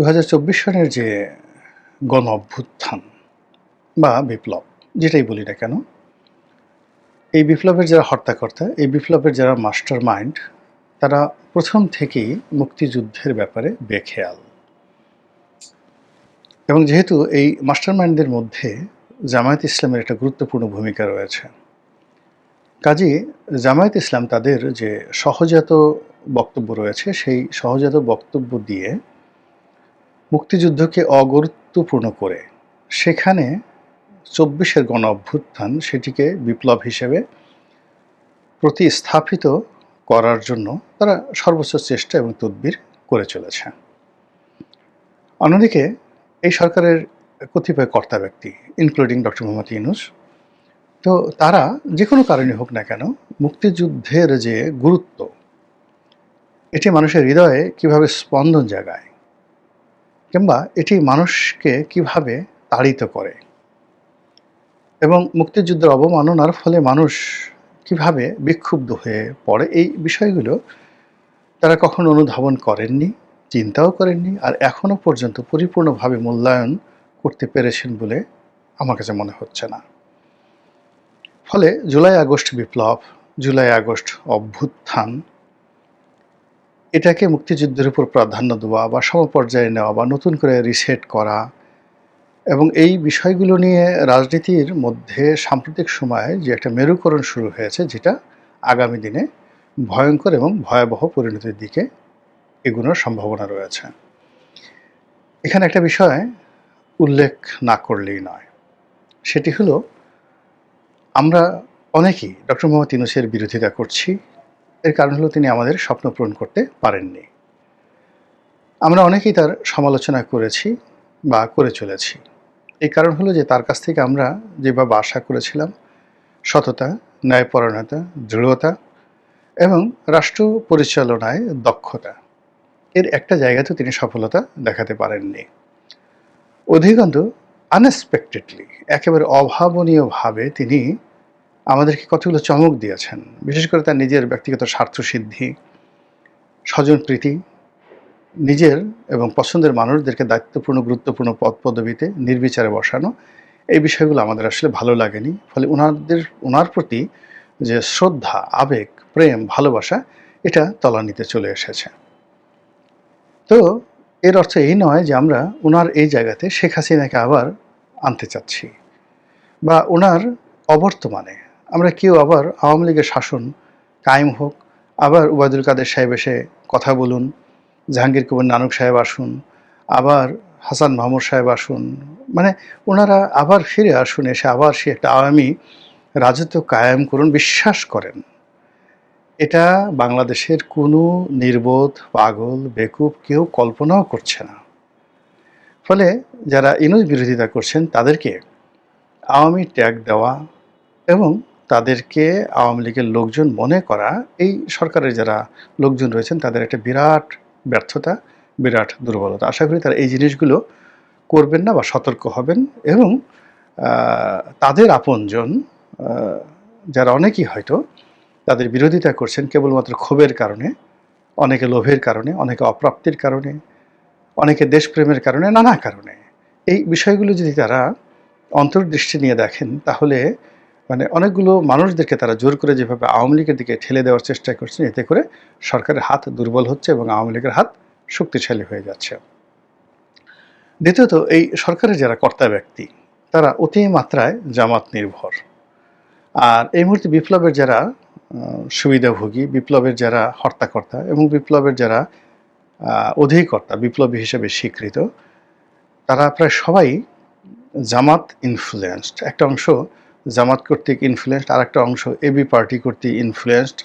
দু সনের যে গণ অভ্যুত্থান বা বিপ্লব, যেটাই বলি না কেন, এই বিপ্লবের যারা হর্তাকর্তা, এই বিপ্লবের যারা মাস্টার মাইন্ড তারা প্রথম থেকেই মুক্তিযুদ্ধের ব্যাপারে বেখেয়াল। এবং যেহেতু এই মাস্টার মাইন্ডদের মধ্যে জামায়াত ইসলামের একটা গুরুত্বপূর্ণ ভূমিকা রয়েছে, কাজী জামায়াত ইসলাম তাদের যে সহজাত বক্তব্য রয়েছে, সেই সহজাত বক্তব্য দিয়ে মুক্তিযুদ্ধকে অগুরুত্বপূর্ণ করে। সেখানে চব্বিশের গণ অভ্যুত্থান সেটিকে বিপ্লব হিসেবে প্রতিস্থাপিত করার জন্য তারা সর্বোচ্চ চেষ্টা এবং তদবির করে চলেছে। অন্যদিকে এই সরকারের কতিপয় কর্তা ব্যক্তি ইনক্লুডিং ডক্টর মোহাম্মদ ইউনুস তো তারা যে কোনো কারণে হোক না কেন মুক্তিযুদ্ধের যে গুরুত্ব, এটি মানুষের হৃদয়ে কীভাবে স্পন্দন জাগায় কিংবা এটি মানুষকে কীভাবে তাড়িত করে? এবং মুক্তিযুদ্ধের অবমাননার ফলে মানুষ কীভাবে বিক্ষুব্ধ হয়ে পড়ে? এই বিষয়গুলো তারা কখনো অনুধাবন করেননি, চিন্তাও করেননি, আর এখনও পর্যন্ত পরিপূর্ণভাবে মূল্যায়ন করতে পেরেছেন বলে আমার কাছে মনে হচ্ছে না। ফলে জুলাই আগস্ট বিপ্লব, জুলাই আগস্ট অভ্যুত্থান এটাকে মুক্তিযুদ্ধের উপর প্রাধান্য দেওয়া বা সমপর্যায়ে নেওয়া বা নতুন করে রিসেট করা এবং এই বিষয়গুলো নিয়ে রাজনীতির মধ্যে সাম্প্রতিক সময়ে যে একটা মেরুকরণ শুরু হয়েছে, যেটা আগামী দিনে ভয়ঙ্কর এবং ভয়াবহ পরিণতির দিকে এগুলোর সম্ভাবনা রয়েছে। এখানে একটা বিষয় উল্লেখ না করলেই নয়। সেটি হলো, আমরা অনেকেই ডক্টর মোহাম্মদ ইউনুসের বিরোধিতা করছি। এর কারণ হলো তিনি আমাদের স্বপ্ন পূরণ করতে পারেননি। আমরা অনেকেই তার সমালোচনা করেছি বা করে চলেছি। এই কারণ হলো যে তার কাছ থেকে আমরা যেভাবে আশা করেছিলাম, সততা, ন্যায়পরায়ণতা, দৃঢ়তা এবং রাষ্ট্র পরিচালনায় দক্ষতা, এর একটা জায়গাতেও তিনি সফলতা দেখাতে পারেননি। অধিকন্তু আনএক্সপেক্টেডলি একেবারে অভাবনীয়ভাবে তিনি আমাদেরকে কতগুলো চমক দিয়েছেন। বিশেষ করে তার নিজের ব্যক্তিগত স্বার্থসিদ্ধি স্বজনপ্রীতি নিজের এবং পছন্দের মানুষদেরকে দায়িত্বপূর্ণ, গুরুত্বপূর্ণ পদ পদবিতে নির্বিচারে বসানো, এই বিষয়গুলো আমাদের আসলে ভালো লাগেনি। ফলে ওনাদের ওনার প্রতি যে শ্রদ্ধা, আবেগ, প্রেম, ভালোবাসা, এটা তলানিতে চলে এসেছে। তো এর অর্থ এই নয় যে আমরা ওনার এই জায়গাতে শেখ হাসিনাকে আবার আনতে চাচ্ছি বা ওনার অবর্তমানে আমরা কেউ আবার আওয়ামী লীগের শাসন কায়েম হোক, আবার উবায়দুল কাদের সাহেব এসে কথা বলুন, জাহাঙ্গীর কবির নানক সাহেব আসুন, আবার হাসান মাহমুদ সাহেব আসুন মানে ওনারা আবার ফিরে আসুন, এসে আবার সে একটা আওয়ামী রাজত্ব কায়েম করুন, বিশ্বাস করেন। এটা বাংলাদেশের কোনো নির্বোধ, পাগল, বেকুব কেউ কল্পনাও করছে না। ফলে যারা ইনুজ বিরোধিতা করছেন, তাদেরকে আওয়ামী ট্যাগ দেওয়া এবং তাদেরকে আওয়ামী লীগের লোকজন মনে করা, এই সরকারের যারা লোকজন রয়েছেন, তাদের একটা বিরাট ব্যর্থতা, বিরাট দুর্বলতা। আশা করি তারা এই জিনিসগুলো করবেন না বা সতর্ক হবেন এবং তাদের আপনজন যারা অনেকেই হয়তো তাদের বিরোধিতা করছেন কেবলমাত্র ক্ষোভের কারণে, অনেকে লোভের কারণে, অনেকে অপ্রাপ্তির কারণে, অনেকে দেশপ্রেমের কারণে, নানা কারণে। এই বিষয়গুলো যদি তারা অন্তর্দৃষ্টি নিয়ে দেখেন, তাহলে মানে অনেকগুলো মানুষদেরকে তারা জোর করে যেভাবে আওয়ামী লীগের দিকে ঠেলে দেওয়ার চেষ্টা করছেন এতে করে সরকারের হাত দুর্বল হচ্ছে এবং আওয়ামী লীগের হাত শক্তিশালী হয়ে যাচ্ছে। দ্বিতীয়ত, এই সরকারের যারা কর্তা ব্যক্তি, তারা অতি মাত্রায় জামাত নির্ভর। আর এই মুহূর্তে বিপ্লবের যারা সুবিধাভোগী, বিপ্লবের যারা হর্তাকর্তা এবং বিপ্লবের যারা অধিকর্তা, বিপ্লবী হিসেবে স্বীকৃত, তারা প্রায় সবাই জামাত ইনফ্লুয়েন্সড একটা অংশ জামাত কর্তৃক ইনফ্লুয়েসড আর একটা অংশ এবি পার্টি কর্তৃক ইনফ্লুয়েসড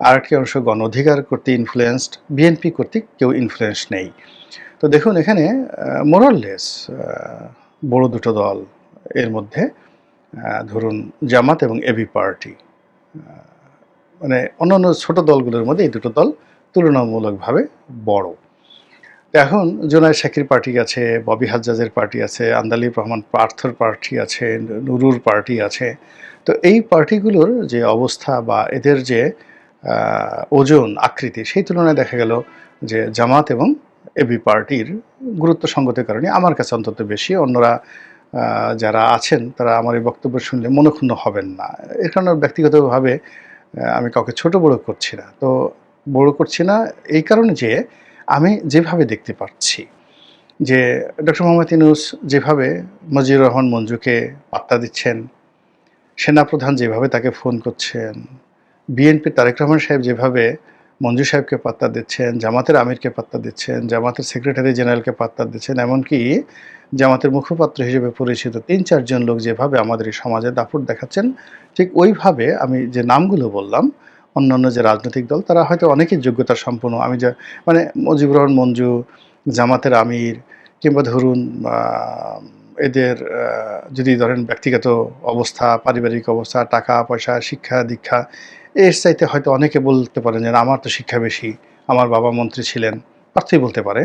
আর একটি অংশ গণ অধিকার কর্তৃক ইনফ্লুয়েসড বিএনপি কর্তৃক কেউ ইনফ্লুয়েন্স নেই। তো দেখুন এখানে মোরাললেস বড় দুটো দল এর মধ্যে ধরুন জামাত এবং এবি পার্টি মানে অন্যান্য ছোট দলগুলোর মধ্যে এই দুটো দল তুলনামূলকভাবে বড়। এখন জোনায় শাকির পার্টি আছে, ববি হাজ্জাজের পার্টি আছে, আন্দালিব রহমান পার্থর পার্টি আছে, নুরুর পার্টি আছে। তো এই পার্টিগুলোর যে অবস্থা বা এদের যে ওজন, আকৃতি, সেই তুলনায় দেখা গেল যে জামাত এবং এবি পার্টির গুরুত্ব সঙ্গতের কারণে আমার কাছে অন্তত বেশি। অন্যরা যারা আছেন, তারা আমার এই বক্তব্য শুনলে মনক্ষুণ্ণ হবেন না। এর কারণে ব্যক্তিগতভাবে আমি কাউকে ছোট বড় করছি না। তো বড় করছি না এই কারণে যে আমি যেভাবে দেখতে পাচ্ছি, যে ডক্টর মোহাম্মদ ইনুস যেভাবে মজিবুর রহমান মঞ্জুকে পাত্তা দিচ্ছেন, সেনাপ্রধান যেভাবে তাকে ফোন করছেন, বিএনপি তারেক রহমান সাহেব যেভাবে মঞ্জু সাহেবকে পাত্তা দিচ্ছেন, জামাতের আমিরকে পাত্তা দিচ্ছেন, জামাতের সেক্রেটারি জেনারেলকে পাত্তা দিচ্ছেন, এমনকি জামাতের মুখপাত্র হিসেবে পরিচিত তিন চারজন লোক যেভাবে আমাদের এই সমাজে দাপট দেখাচ্ছেন, ঠিক ওইভাবে আমি যে নামগুলো বললাম অন্যান্য যে রাজনৈতিক দল, তারা হয়তো অনেকেই যোগ্যতা সম্পন্ন। আমি যা মানে মুজিবুর রহমান মঞ্জু, জামাতের আমির কিংবা ধরুন এদের যদি ধরেন ব্যক্তিগত অবস্থা, পারিবারিক অবস্থা, টাকা, পয়সা, শিক্ষা, দীক্ষা, এর চাইতে হয়তো অনেকে বলতে পারেন যে আমার তো শিক্ষা বেশি। আমার বাবা মন্ত্রী ছিলেন। পার্থই বলতে পারে,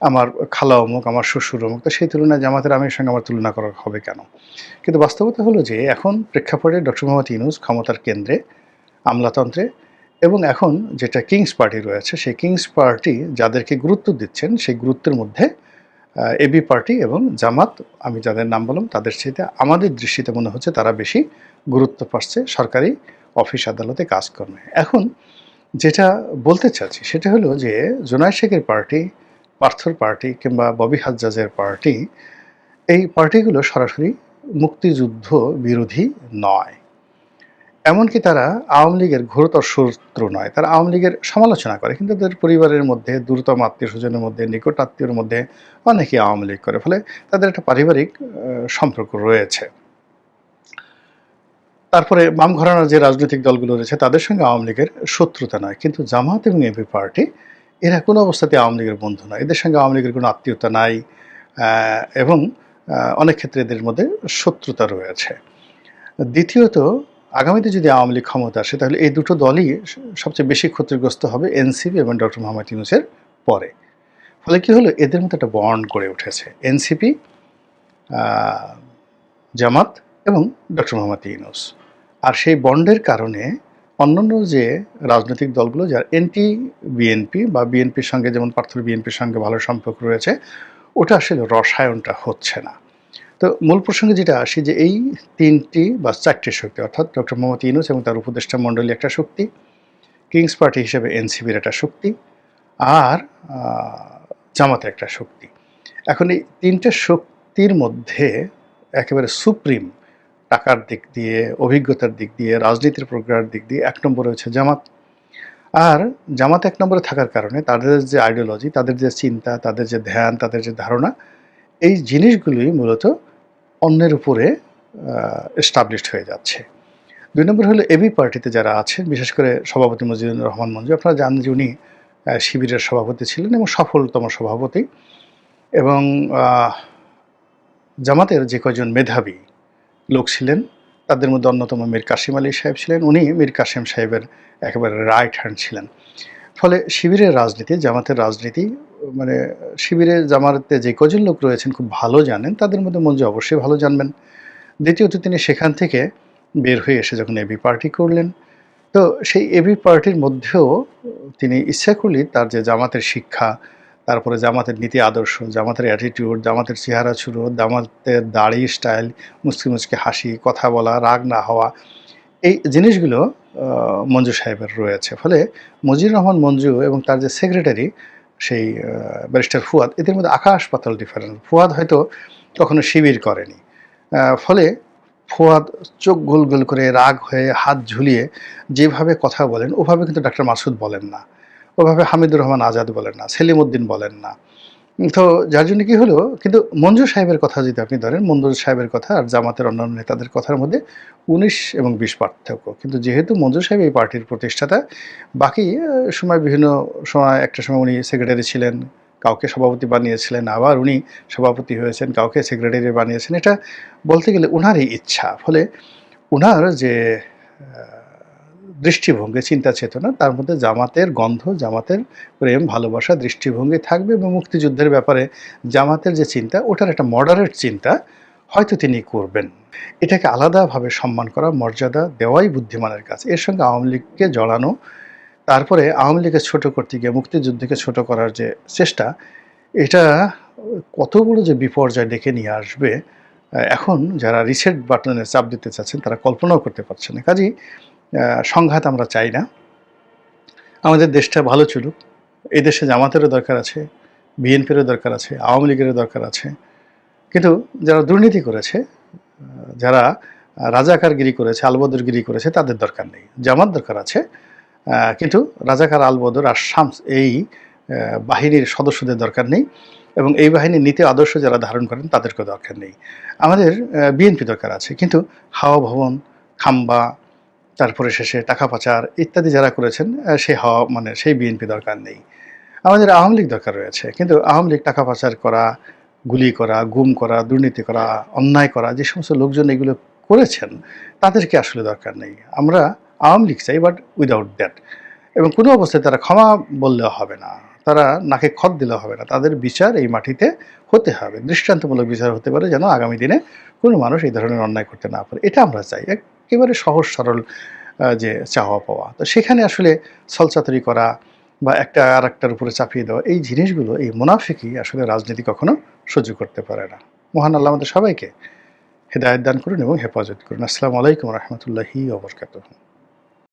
আমার খালা অমুক, আমার শ্বশুর অমুক। তো সেই তুলনায় জামাতের আমির সঙ্গে আমার তুলনা করা হবে কেন? কিন্তু বাস্তবতা হলো যে, এখন প্রেক্ষাপটে ডক্টর মোহাম্মদ ইউনুস ক্ষমতার কেন্দ্রে আমলাতন্ত্রে এবং এখন যেটা কিংস পার্টি রয়েছে, সেই কিংস পার্টি যাদেরকে গুরুত্ব দিচ্ছেন, সেই গুরুত্বের মধ্যে এবি পার্টি এবং জামাত, আমি যাদের নাম বললাম, তাদের সাথে আমাদের দৃষ্টিতে মনে হচ্ছে তারা বেশি গুরুত্ব পাচ্ছে সরকারি অফিস আদালতে কাজকর্মে। এখন যেটা বলতে চাচ্ছি, সেটা হলো যে জোনায় শেখের পার্টি, পার্থর পার্টি কিংবা ববি হাজ্জাজের পার্টি, এই পার্টিগুলো সরাসরি মুক্তিযুদ্ধ বিরোধী নয়। এমনকি তারা আওয়ামী লীগের ঘোরতর শত্রু নয়, তারা আওয়ামী লীগের সমালোচনা করে। কিন্তু তাদের পরিবারের মধ্যে, দ্রুততম আত্মীয় স্বজনের মধ্যে, নিকট আত্মীয়র মধ্যে অনেকেই আওয়ামী লীগ করে। ফলে তাদের একটা পারিবারিক সম্পর্ক রয়েছে। তারপরে বাম ঘরানার যে রাজনৈতিক দলগুলো রয়েছে, তাদের সঙ্গে আওয়ামী লীগের শত্রুতা নয়। কিন্তু জামাত এবং এপি পার্টি, এরা কোনো অবস্থাতে আওয়ামী লীগের বন্ধু নয়। এদের সঙ্গে আওয়ামী লীগের কোনো আত্মীয়তা নাই এবং অনেক ক্ষেত্রে এদের মধ্যে শত্রুতা রয়েছে। দ্বিতীয়ত আগামীতে যদি আওয়ামী লীগ ক্ষমতা আসে, তাহলে এই দুটো দলই সবচেয়ে বেশি ক্ষতিগ্রস্ত হবে এনসিপি এবং ডক্টর মোহাম্মদ ইউনুসের পরে। ফলে কি হলো? এদের মধ্যে একটা বন্ড গড়ে উঠেছে। এনসিপি জামাত এবং ডক্টর মোহাম্মদ ইউনুস। আর সেই বন্ডের কারণে অন্যান্য যে রাজনৈতিক দলগুলো, যার এনটি বিএনপি বা বিএনপির সঙ্গে, যেমন পার্থর বিএনপির সঙ্গে ভালো সম্পর্ক রয়েছে, ওটা আসলে রসায়নটা হচ্ছে না। তো মূল প্রসঙ্গে যেটা আসি যে এই তিনটি বা চারটি শক্তি অর্থাৎ ডক্টর মোহাম্মদ ইউনুস এবং তার উপদেষ্টা মণ্ডলী একটা শক্তি কিংস পার্টি হিসেবে এনসিপির একটা শক্তি আর আহ, জামাতের একটা শক্তি। এখন এই তিনটে শক্তির মধ্যে একেবারে সুপ্রিম টাকার দিক দিয়ে অভিজ্ঞতার দিক দিয়ে রাজনীতির প্রক্রিয়ার দিক দিয়ে এক নম্বরে হচ্ছে জামাত। আর জামাত এক নম্বরে থাকার কারণে তাদের যে আইডিওলজি তাদের যে চিন্তা তাদের যে ধ্যান তাদের যে ধারণা এই জিনিসগুলোই মূলত অন্যের উপরে এস্টাবলিশড হয়ে যাচ্ছে। দুই নম্বর হলো এবি পার্টিতে যারা আছেন, বিশেষ করে সভাপতি মজিদুর রহমান মঞ্জু, আপনারা জানেন যে উনি শিবিরের সভাপতি ছিলেন এবং সফলতম সভাপতি এবং জামাতের যে কয়জন মেধাবী লোক ছিলেন, তাদের মধ্যে অন্যতম মীর কাসিম আলী সাহেব ছিলেন। উনি মীর কাসিম সাহেবের একেবারে রাইট হ্যান্ড ছিলেন। ফলে শিবিরের রাজনীতি, জামাতের রাজনীতি মানে শিবিরে জামাতে যে কজন লোক রয়েছেন খুব ভালো জানেন, তাদের মধ্যে মঞ্জু অবশ্যই ভালো জানবেন। দ্বিতীয়ত তিনি সেখান থেকে বের হয়ে এসে যখন এবি পার্টি করলেন, তো সেই এবি পার্টির মধ্যেও তিনি ইচ্ছা করলেই তার যে জামাতের শিক্ষা, তারপরে জামাতের নীতি আদর্শ, জামাতের অ্যাটিটিউড জামাতের চেহারা ছুরো, জামাতের দাড়ি স্টাইল মুচকি মুচকি হাসি, কথা বলা, রাগ না হওয়া, এই জিনিসগুলো মঞ্জু সাহেবের রয়েছে। ফলে মজির রহমান মঞ্জু এবং তার যে সেক্রেটারি সেই ব্যারিস্টার ফুয়াদ, এদের মধ্যে আকাশ পাতাল ডিফারেন্স ফুয়াদ হয়তো কখনো শিবির করেনি। ফলে ফুয়াদ চোখ গোল গোল করে রাগ হয়ে হাত ঝুলিয়ে যেভাবে কথা বলেন, ওভাবে কিন্তু ডাক্তার মাসুদ বলেন না। ওভাবে হামিদুর রহমান আজাদ বলেন না, সেলিম উদ্দিন বলেন না। তো যার জন্য কি হলো? কিন্তু মঞ্জু সাহেবের কথা যদি আপনি ধরেন মঞ্জু সাহেবের কথা আর জামাতের অন্যান্য নেতাদের কথার মধ্যে উনিশ এবং বিশ পার্থক্য। কিন্তু যেহেতু মঞ্জু সাহেব এই পার্টির প্রতিষ্ঠাতা, বাকি সময় বিভিন্ন সময়, একটা সময় উনি সেক্রেটারি ছিলেন, কাউকে সভাপতি বানিয়েছিলেন, আবার উনি সভাপতি হয়েছেন, কাউকে সেক্রেটারি বানিয়েছেন, এটা বলতে গেলে উনারই ইচ্ছা। ফলে উনার যে দৃষ্টিভঙ্গি, চিন্তা চেতনা, তার মধ্যে জামাতের গন্ধ, জামাতের প্রেম, ভালোবাসা, দৃষ্টিভঙ্গি থাকবে এবং মুক্তিযুদ্ধের ব্যাপারে জামাতের যে চিন্তা, ওটার একটা মডারেট চিন্তা হয়তো তিনি করবেন। এটাকে আলাদাভাবে সম্মান করা, মর্যাদা দেওয়াই বুদ্ধিমানের কাজ। এর সঙ্গে আওয়ামী লীগকে জড়ানো, তারপরে আওয়ামী লীগকে ছোটো করতে গিয়ে মুক্তিযুদ্ধকে ছোট করার যে চেষ্টা, এটা কত বড় যে বিপর্যয় ডেকে নিয়ে আসবে এখন যারা রিসেট বাটনে চাপ দিতে চাচ্ছেন, তারা কল্পনাও করতে পারছে না। কাজেই সংঘাত আমরা চাই না। আমাদের দেশটা ভালো চলুক। এই দেশে জামাতেরও দরকার আছে, বিএনপিরও দরকার আছে, আওয়ামী লীগেরও দরকার আছে। কিন্তু যারা দুর্নীতি করেছে যারা রাজাকারগিরি করেছে, আলবদরগিরি করেছে, তাদের দরকার নেই। জামাত দরকার আছে কিন্তু রাজাকার আলবদর আর শামস এই বাহিনীর সদস্যদের দরকার নেই এবং এই বাহিনীর নীতি আদর্শ যারা ধারণ করেন, তাদেরকেও দরকার নেই। আমাদের বিএনপি দরকার আছে, কিন্তু হাওয়া ভবন, খাম্বা তারপরে শেষে টাকা পাচার ইত্যাদি যারা করেছেন সে হওয়া মানে সেই বিএনপি দরকার নেই। আমাদের আওয়ামী লীগ দরকার রয়েছে, কিন্তু আওয়ামী লীগ টাকা পাচার করা, গুলি করা, গুম করা, দুর্নীতি করা, অন্যায় করা, যে সমস্ত লোকজন এগুলো করেছেন, তাদেরকে আসলে দরকার নেই। আমরা আওয়ামী লীগ চাই বাট উইদাউট দ্যাট এবং কোনো অবস্থায় তারা ক্ষমা বললেও হবে না, তারা নাকে খত দিলে হবে না, তাদের বিচার এই মাটিতে হতে হবে। দৃষ্টান্তমূলক বিচার হতে পারে যেন আগামী দিনে কোনো মানুষ এই ধরনের অন্যায় করতে না পারে। এটা আমরা চাই। একেবারে সহজ, সরল যে চাওয়া পাওয়া। তো সেখানে আসলে ছলচাতরি করা বা একটা আর একটার উপরে চাপিয়ে দেওয়া, এই জিনিসগুলো, এই মুনাফিকই আসলে রাজনীতি কখনো সহ্য করতে পারে না। মহান আল্লাহ আমাদের সবাইকে হেদায়ত দান করুন এবং হেফাজত করুন। আসসালামু আলাইকুম রহমতুল্লাহি ওবরকাতুহ